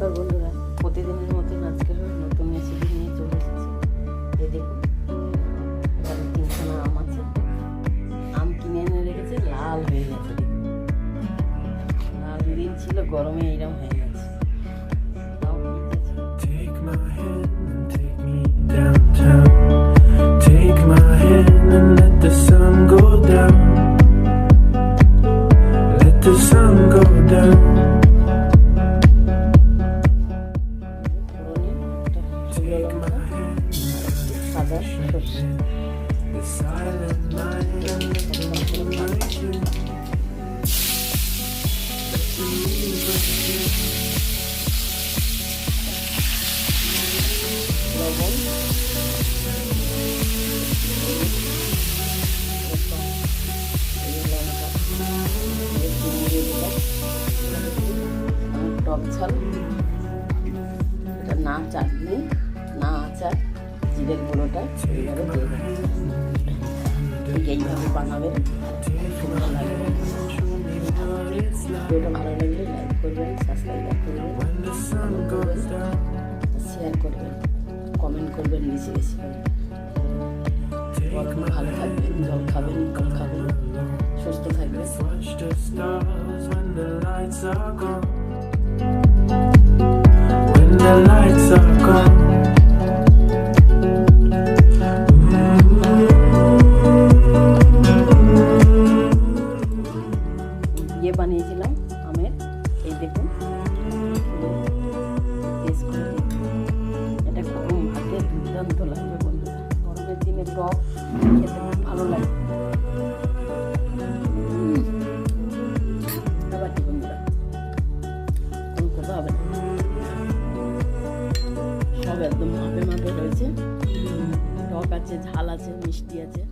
নমস্কার বন্ধুরা। প্রতিদিনের মতন আজকে নতুন রেসিপি নিয়ে চলে এসেছি। এই দেখুন তিনখানা আম আছে। আম কিনে এনে রেখেছে, লাল হয়ে গেছে লাল দিন ছিল, গরমে এইরকম হয়ে Take লঙ্কা, my hand. সাদা সর্ষে The silent night and the moonlight here. Let the music here. লবণ এই লঙ্কা এই চিনি দিয়ে দিলাম আমার টক ঝাল এটা না চাটনি না আচার জিরের গুঁড়োটা এইভাবে ঠিক এইভাবে বানাবেন। ভালো লাগলে. শেয়ার করবেন কমেন্ট করবেন বেশি করে ভালো থাকবেন, জল খাবেন কম খাবেন, সুস্থ থাকবেন। ইয়ে বানিয়েছিলাম, আমের। এই দেখুন। এটা গরম ভাতে দুর্দান্ত লাগবে বন্ধুরা। গরমের দিনে টক খেতে খুব ভালো লাগে। সব একদম মাপে মাপে রয়েছে। টক আছে, ঝাল আছে, মিষ্টি আছে।